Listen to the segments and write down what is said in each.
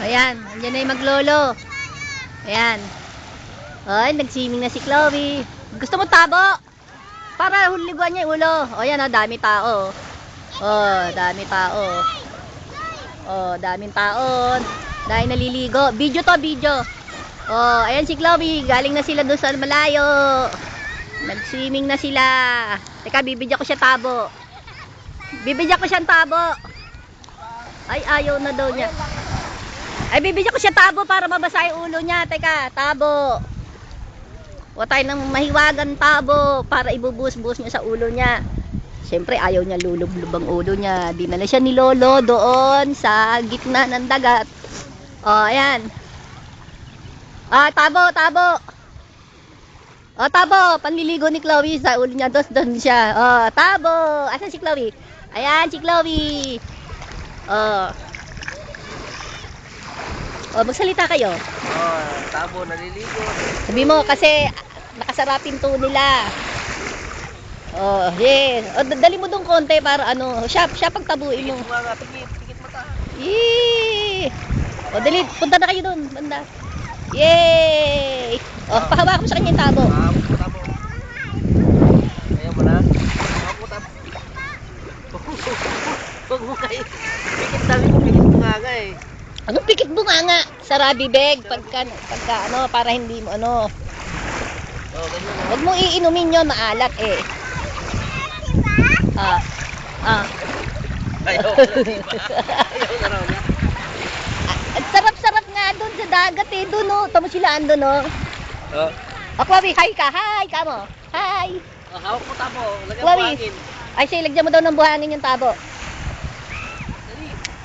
Ayan, andyan na yung maglolo. Ayan. Ay, nag-swimming na si Chloe. Gusto mo tabo? Para huliguan niya yung ulo. O yan, oh, dami tao. Oh, dami tao. Oh, daming tao. Dahil naliligo. Video to, video. Oh, ayan si Chloe. Galing na sila doon sa malayo. Nag-swimming na sila. Teka, bibidya ko siya tabo. Bibidya ko siyang tabo. Ay, ayaw na daw niya. Ay, bibidya ko siya tabo para mabasa yung ulo niya. Teka, tabo. O tayo ng mahiwagan tabo para ibubuhos-buhos niya sa ulo niya. Siyempre, ayaw niya lulub-lub ang ulo niya. Dinala siya ni Lolo doon sa gitna ng dagat. O, ayan. Ah, tabo, tabo. O, tabo. Panliligo ni Chloe sa ulo niya. Dos, doon siya. O, tabo. Asan si Chloe? Ayan, si Chloe. O. O, magsalita kayo. Oh, tabo, naliligo. Sabi mo, kasi nakasarapin to nila. Oh, yes. O, d- dali mo doon konti para ano, siya, siya pagtabuin mo. Pikit mo nga, pikit mata. Yee! O, dali, punta na kayo doon, banda. Yay! O, pahawakan mo sa kanya yung tabo. Tabo, tabo. Ayaw mo na? Tabo, tabo. Huwag mo kayo. Pikit sabi ko, pikit mo nga nga Anong pikit bunganga sa rabi bag pagka, pagka ano, para hindi mo ano. Huwag mo iinumin yun, maalat eh. Ah, ah. Ayaw. Ang sarap-sarap nga doon sa dagat eh, doon oh. Tamo sila andun oh. Oh, O, Chloe, hi ka, hi ka mo. Hi. oh, hawak mo tabo. Lagyan mo hangin. Ay, siya, lagyan mo daw ng buhangin yung tabo.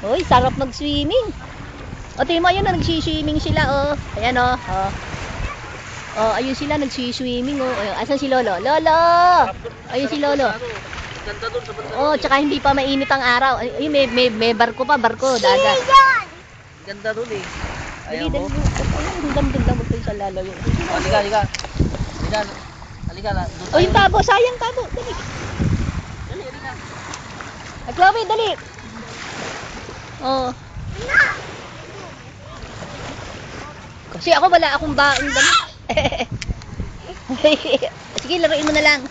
Uy, sarap mag-swimming. O, tingin mo, ayun na, nagsiswimming sila, oh. Ayan, oh. Oh, oh ayun sila, nagsiswimming, oh. Ayun, asan si Lolo? Lolo! Ayun si Lolo. Ganda dun sa banda. Oh, tsaka hindi pa mainit ang araw. Ay, ayun, may, may, may barko pa, barko, dagat. Ganda dun eh. Ayaw dali. mo. Ang damdam-damdam tayo sa lalayo. Oh, halika, halika. Halika. Halika na. Doon Oh, yung tabo, sayang tabo. Dali. Dali. Ay, Chloe, dali. Oh. Kasi ako wala akong baong damit. Sige, laruin mo na lang.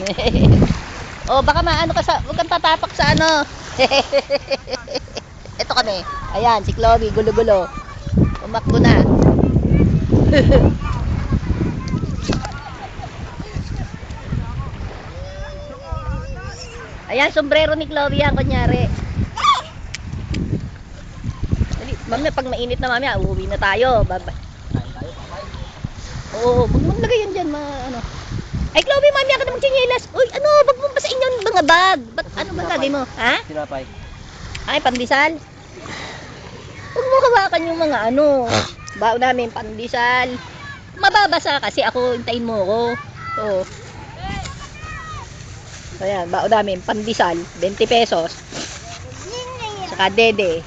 oh, baka maano ka sa, huwag kang tatapak sa ano. Ito kami. Ayan, si Chloe, gulo-gulo. Umakbo na. Ayan, sombrero ni Chloe yan, kunyari. Mamaya, pag mainit na mamaya, uuwi na tayo. Papay. Oo, wag mong lagay yan dyan, mga ano. Ay, Chloe, mamaya ka na magchinyelas. Uy, ano, wag mong basain yung mga bag. Ba't, ano bang lagay mo? Ha? Tinapay. Ay, pandesal? Huwag mo hawakan yung mga ano. Bao namin, pandesal. Mababasa kasi ako, hintayin mo ako. Oo. Ayan, bao namin, pandesal, 20 pesos. Saka dede.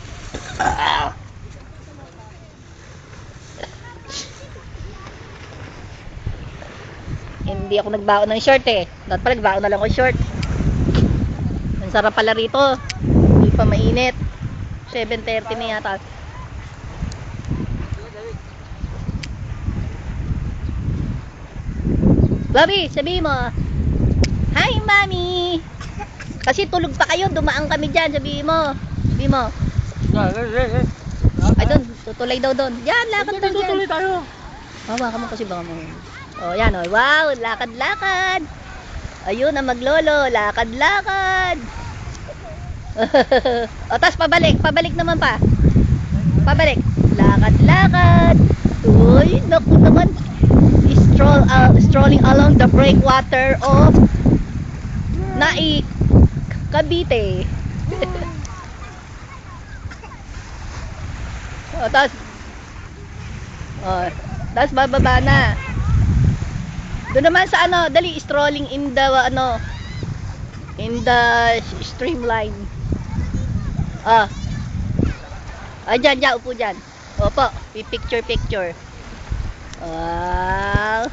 Hindi ako nagbao ng short eh. Dapat pala nagbao na lang ako short. Ang sarap pala rito. Hindi pa mainit. 7.30 na yata. Bobby, sabi mo. Hi, Mami. Kasi tulog pa kayo, dumaan kami dyan, sabi mo. Sabi mo. Ay, doon, tutulay daw doon. Yan, lakad Tutuloy yan. tayo. Hawa ka mo kasi baka mo. Oh, yan oh. Wow, lakad-lakad. Ayun ang maglolo, lakad-lakad. o, tas pabalik, pabalik naman pa. Pabalik. Lakad-lakad. Uy, naku naman. Stroll, uh, strolling along the breakwater of Naik, Cavite. o, tas Oh, tapos bababa na. Doon naman sa ano, dali strolling in the ano in the streamline. Ah. Ah, dyan, dyan, upo dyan. Opo, picture, picture. Wow.